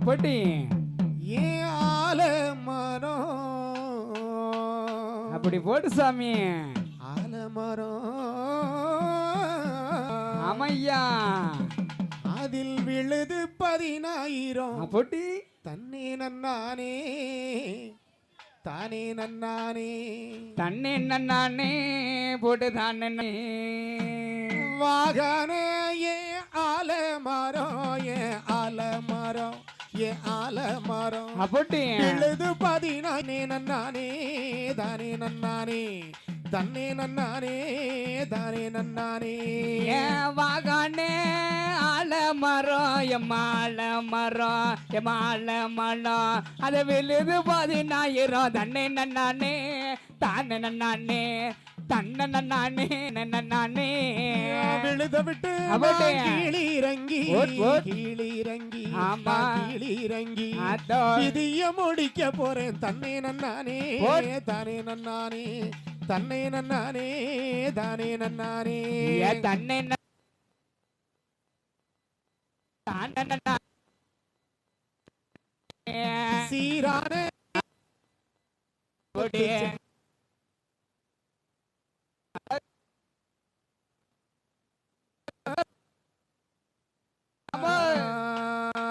அப்படி ஏன் ஆல மரம் அப்படி போட்டு சாமி. ஆலமரம் ஆமையா. அதில் விழுது பதினாயிரம். அப்படி தன்னே நன்னானே. தானே நன்னானே. தண்ணி நானே போட்டு தானே. வாகனே ஏ ஆலமரம் ஏ ஆலமரம் ஏ ஆலமரம் அப்படி விழுது பதினானே நன்னானே தானே நன்னானே தன்னே நன்னானே தானே நன்னானே. வாகானே ஆல மரம் எம்மால மரம் எம்மால மரம் அது விழுது பதினாயிரம் தன்னை நன்னானே. தானே நன்னானே தன்னை நன்னானே நன்னானே விழுத விட்டு. கீழி இறங்கி. கீழி இறங்கி ஆமா. கீழி இறங்கி விதிய முடிக்க போறேன் தன்னே நன்னானே. தானே நன்னானே தன்னே நன்னானே தானே நன்னானே தன்னை சீரான அப்படி. ஆமா.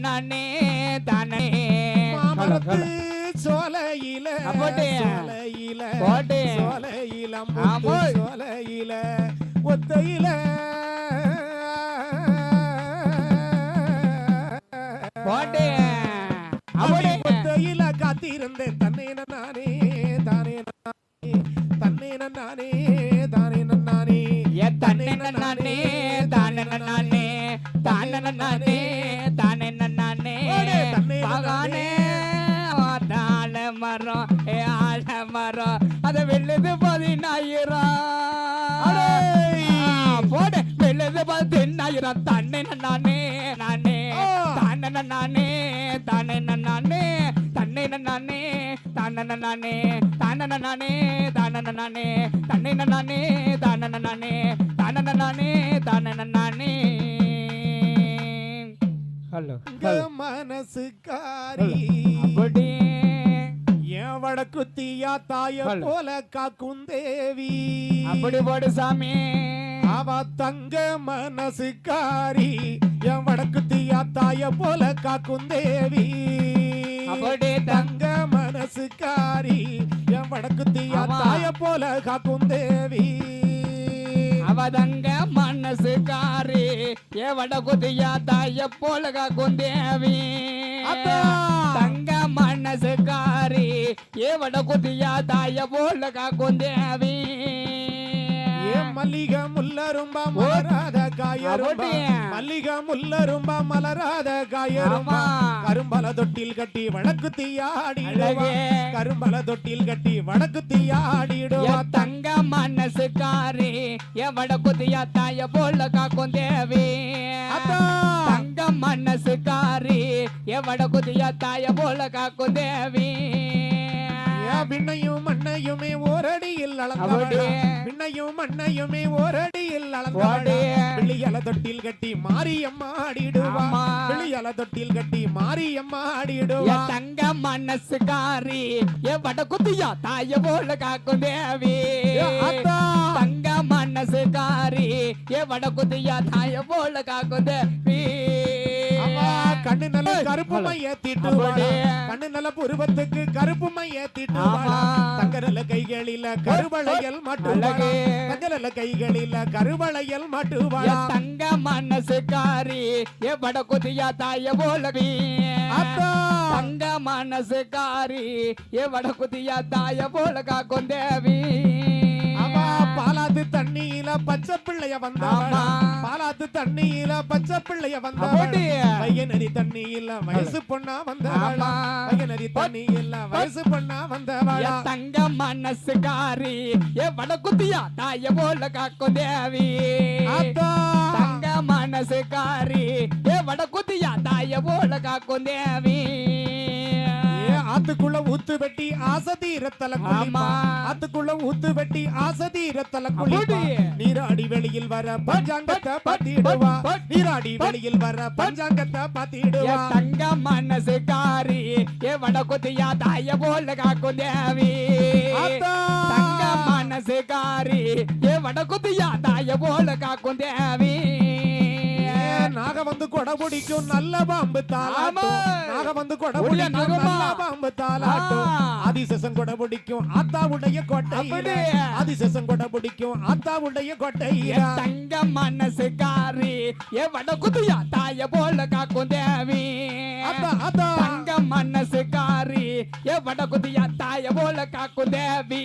தானே தானே. சோலையில. சோலையில. சோலையில சோலையில ஒத்தையில. ஒத்தையில காத்திருந்தேன். தன்னே நானே தானே நானே தன்னே நானே தானே நானே தன்னை நன்னானே ஆ, போடு வெள்ளுது பதினாயிரம் தன்னை நன்னானே நானே ஆ. தானே நன்னானே தானே நன்னானே தன்னை நன்னானே தானே நன்னானே தானே நன்னானே தானே நன்னானே தன்னை நன்னானே தானே நன்னானே தானே நன்னானே தானே நன்னானே ஹலோ மனசுக்காரி அப்படி என் வடக்குத்தியா தாய ஹலோ. போல காக்கும் தேவி அப்படி போடு சாமி அவ தங்க மனசுக்காரி என் வடக்குத்தியா தாய போல காக்கும் தேவி அப்படி தங்க மனசுக்காரி என் வடக்குத்தியா ஆமா. தாய போல காக்கும் தேவி அவதங்க மனசுக்காரி எவட குதியா தாய போல குந்தேவி அத்தா. தங்க மனசுக்காரி எவட குதியா தாய போல குந்தேவி ஏன் மல்லிகை முல்லரும்ப மலராத காயரும்பா. மல்லிகை முல்லரும்ப மலராத காயரும்பா. கரும்பல தொட்டில் கட்டி வடக்கு தீயாடிடுவா. கரும்பல தொட்டில் கட்டி வடக்கு தீயாடிடுவா தங்க மனசுக்காரி எவட குதியா தாய போல குந்தேவி அத்தா. எவட குதியா தாய போல குந்தேவி ஏன் விண்ணையும் மண்ணையுமே ஓரடியில். விண்ணையும் மண்ணையுமே ஓரடியில். விழியல தொட்டில் கட்டி மாரியம்மா ஆடிடுவா ஆமா. விழியல தொட்டில் கட்டி மாரியம்மா ஆடிடுவா தங்க மனசுக்காரி எவட குதியா தாய போல காக்கும் தேவி ஏ. தங்க மனசுக்காரி எவட குதியா தாய போல காக்கும் தேவி கண்ணு நல்ல கருப்பு மைய தீட்டு அப்படியே. கண்ணு நல்ல புருவத்துக்கு கருப்பு மைய தீட்டு ஆமா. தங்க நல்ல கைகளில கருவளையல் அழகே. தங்க நல்ல கைகளில கருவளையல் என் தங்க மனசுக்காரி எவட குதியா தாய போலவி. தங்க மனசுக்காரி ஏ வடக்குதியா தாய போல காக்கும் தேவி அவா பாலாத்து தண்ணியில பச்சை பிள்ளைய ஆமா. பாலாத்து தண்ணியில பச்சை பிள்ளைய. வைகை நதி தண்ணியில வயசு பொண்ணா. வைகை நதி தண்ணியில வயசு பொண்ணா வந்தவளா என் தங்க மனசுக்காரி ஏ வடக்குதியா தாய போல காக்கும் தேவி. தங்க மனசுக்காரி ஏ வடக்குதியா தாய போல காக்கும் தேவி ஆத்துக்குள்ள ஊத்து வெட்டி ஆசை தீரத்தல குளிப்பா. ஆமா. ஆத்துக்குள்ள ஊத்து வெட்டி ஆசை தீரத்தல குளிப்பா. அப்படி. நீராடி வெளியில் வர பஞ்சாங்கத்தை பாத்திடுவா. நீராடி வெளியில் வர பஞ்சாங்கத்தை பாத்திடுவா. தங்க மனசுக்காரி ஏ வடக்குதியா தாய போல காக்கும் தேவி. தங்க மனசுக்காரி ஏ வடக்குதியா தாய போல காக்கும் தேவி. நாக வந்து கொடை பிடிக்கும் நல்ல பாம்பு தாளாட்டும். நாக வந்து கொடை பிடிக்கும். நல்ல பாம்பு தாளாட்டும். ஆதிசேஷன் கொடை பிடிக்கும் ஆத்தாவுடைய அப்படி. ஆதிசேஷன் கொடை பிடிக்கும் ஆத்தாவுடைய என் தங்க மனசுக்காரி ஏ வடக்குதியா தாய போல காக்கும் தேவி தங்க மனசுக்காரி ஏ வடக்குதியா தாய போல காக்கும் தேவி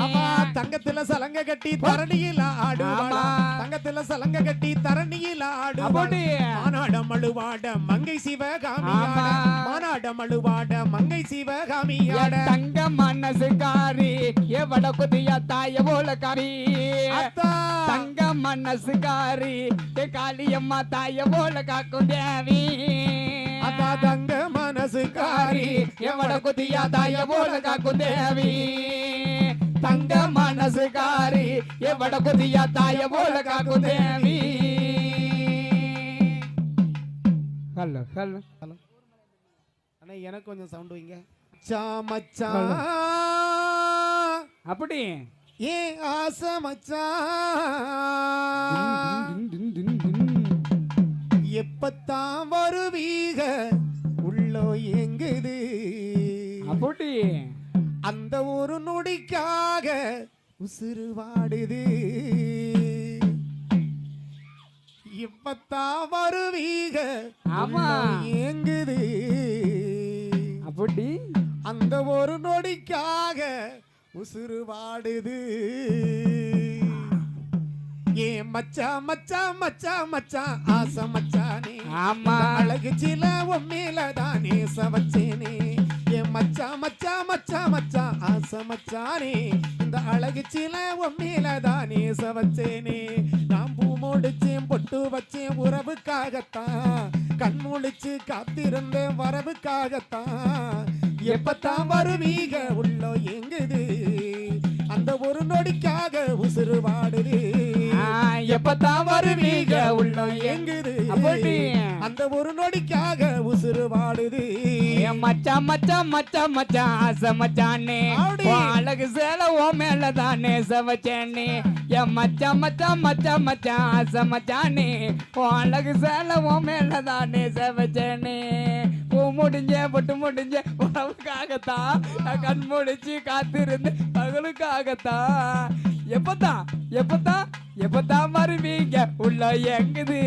அவா தங்கத்துல சலங்க கட்டி தரணியில ஆடுவாளா? ஆமா. தங்கத்துல சலங்க கட்டி தரணியில ஆடுவாளா? அப்படி. மானாட மழுவாட மங்கை சிவகாமியாட. ஆமா. மானாட மழுவாட மங்கை சிவகாமியாட. தங்க மனசுக்காரி ஏ வடக்குதியா தாய போல காரி. அத்தா. தங்க மனசுக்காரி காளியம்மா தாய போல காக்கும் தேவி. அத்தா தங்க மனசுக்காரி என் வடக்குதியா தாய போல காக்கும் தேவி. தங்க மனசுக்காரி என் வடக்குதியா தாய போல காக்கும் தேவி. Hello hello. ஹலோ. அண்ணா எனக்கு கொஞ்சம் சவுண்ட் வைங்க. மச்சான் அப்படி. ஏ ஆசை தின். எப்பத்தான் வருவீக? உள்ளோ எங்குது அப்படி. அந்த ஒரு நொடிக்காக உசுறு வாடுது. இப்பத்தான் வருவீக ஆமா. ஏங்குது. அப்படி? அந்த ஒரு நொடிக்காக உசுறு வாடுது. ஏ மச்சா மச்சா மச்சா மச்சா ஆசை மச்சானே. ஆமா. அழகு சில உண்மையில தானே சவச்சேனே. மச்சா மச்சா மச்சா ஆசை மச்சானே. இந்த அழகு சில உண்மையில தானே சவச்சேனே. நான் பூ முடிச்சேன் பொட்டு வச்சேன் உறவுக்காகத்தான். கண் முழிச்சு காத்திருந்தேன் வரவுக்காகத்தான். எப்பத்தான் வருவீக உள்ளோ எங்குது அந்த ஒரு நொடிக்காக உசுறு வாடுது. ஆ, எப்பதான் வருவீங்க உள்ள எங்குது அந்த ஒரு நொடிக்காக என் மச்சான் மச்சான் மச்சான் மச்சான் ஆசை மச்சானே. அழகு சேல ஓ மேல தானே சவச்சேனே. என் மச்சான் மச்சான் மச்சான் மச்சான் ஆசை மச்சானே. அழகு சேல ஓ மேல தானே சவச்சேனே. பூ முடிஞ்ச பொட்டு முடிஞ்ச உறவுக்காகத்தான் நான் கண் முடிச்சு காத்திருந்து பகலுக்காகத்தான். எப்பதான் எப்பதான் எப்பதான் வருவீங்க? உள்ள எங்குது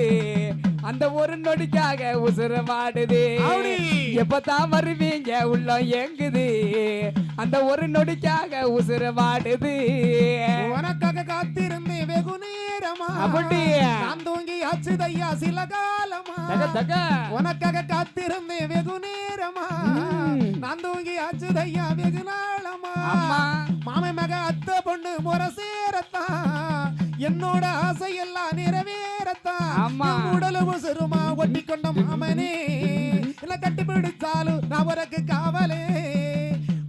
அந்த ஒரு நொடிக்காக உசுர அப்படி. எப்பதான் வருவீங்க? உள்ள எங்குது அந்த ஒரு நொடிக்காக உசுர வாடுது உனக்காக காத்திருந்தேன் வெகு நேரமா? அப்படி. நான் தூங்கி ஆச்சுதையா சில காலமா? உனக்காக காத்திருந்தேன் வெகு நேரமா. நான் தூங்கி ஆச்சுதையா வெகு நாளமா? அம்மா மாம மக அத்தை பொண்ணு முறை சேரத்தான். என்னோட ஆசையெல்லாம் நிறைவேறத்தான். உடலு உசுருமா ஒட்டி கொண்ட மாமனே. இல்ல கட்டி பிடிச்சாலும் நான் உனக்கு காவலே.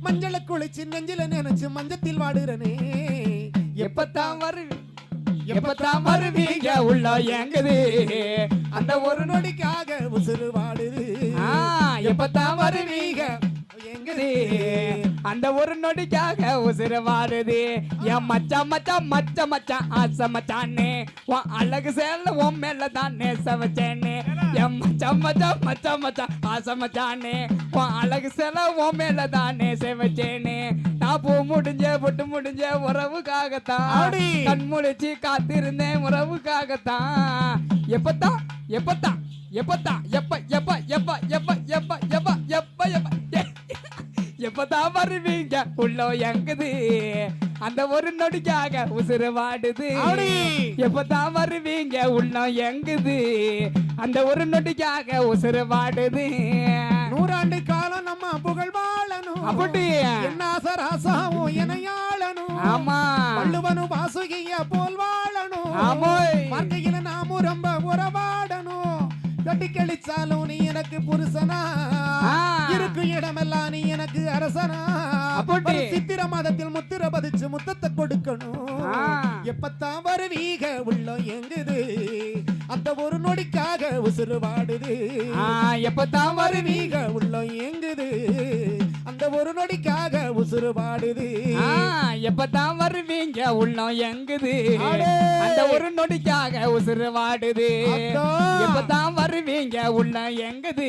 மஞ்சள குளிச்சு நெஞ்சில நினைச்சு மஞ்சத்தில் வாடுறனே. எப்பதான் வருவீங்க எப்பதான் வருவீங்க? உள்ள எங்குது அந்த ஒரு நொடிக்காக உசுறு வாடுது. ஆ, எப்பதான் வருவீங்க? அந்த ஒரு நொடிக்காக உசுர வாடுது என் மச்சான் மச்சான் மச்ச மச்சான் ஆசை மச்சான்னு உன் அழகு சேல உன் மேல தான் நேச வச்சேன்னு என் மச்சான் மச்சா மச்ச மச்சான் ஆசை மச்சான்னு உன் அழகு சேல உன் மேல தான் நேச வச்சேன்னு நான் பூ முடிஞ்ச புட்டு முடிஞ்ச உறவுக்காகத்தான் கண் முழிச்சு காத்திருந்தேன் உறவுக்காகத்தான். எப்பத்தான்? எப்பத்தான்? எப்பத்தான்? எப்ப எப்ப எப்ப எப்ப எப்ப எப்ப எப்பதான் வருவீங்க. உள்ள எங்குது அந்த ஒரு நொடிக்காக உசுறு வாடுது. எப்பதான் வருவீங்க. உள்ள எங்குது அந்த ஒரு நொடிக்காக உசுறு வாடுது. நூறாண்டு காலம் நம்ம புகழ் வாழணும். அப்படி. என்ன சராசாவும் எனையாளணும் ஆமா. வள்ளுவனும் வாசுகிய போல் வாழணும். ஆமோய். வாழ்க்கையில நாமும் ரொம்ப உறவாடணும். கட்டி கழிச்சாலும் நீ எனக்கு புருஷனா. இருக்கு இடமெல்லாம் நீ எனக்கு அரசனா? சித்திர மாதத்தில் முத்திர பதிச்சு முத்தத்தை கொடுக்கணும். எப்பத்தான் வருவீக உள்ள எங்குது அந்த ஒரு நொடிக்காக உசுறு வாடுது. வருவீங்க வருவீக உள்ள எங்குது அந்த ஒரு நொடிக்காக உசுறு வாடுது. எப்பதான் வருவீங்க? உள்ளம் எங்குது. அந்த ஒரு நொடிக்காக உசுறு வாடுது. எப்பதான் வருவீங்க? உள்ளம் எங்குது?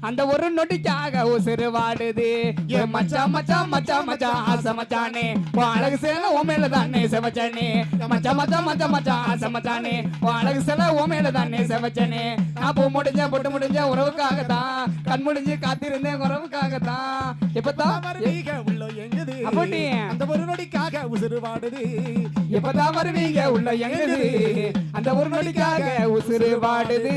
அந்த ஒரு நொடிக்காக உசுறு வாடுது. ஏ மச்சான் மச்சான் மச்சான் மச்சான் ஆசை மச்சானே. அழகு சேல உன் மேல தானே செவச்சானே. மச்சான் மச்சான் மச்சான் மச்சான் ஆசை மச்சானே. அழகு சேல உன் மேல தானே செவச்சனே. நான் பூ முடிஞ்ச பொட்டு முடிஞ்ச உறவுக்காகத்தான். கண் முடிஞ்சு காத்திருந்தேன் உறவுக்காகத்தான். எப்பதான் வருவீக உள்ள எங்குது? அப்படி. அந்த ஒரு நொடிக்காக உசுறு வாடுது. எப்பதான் வருவீங்க? உள்ள எங்குது? அந்த ஒரு நொடிக்காக உசுறு வாடுது.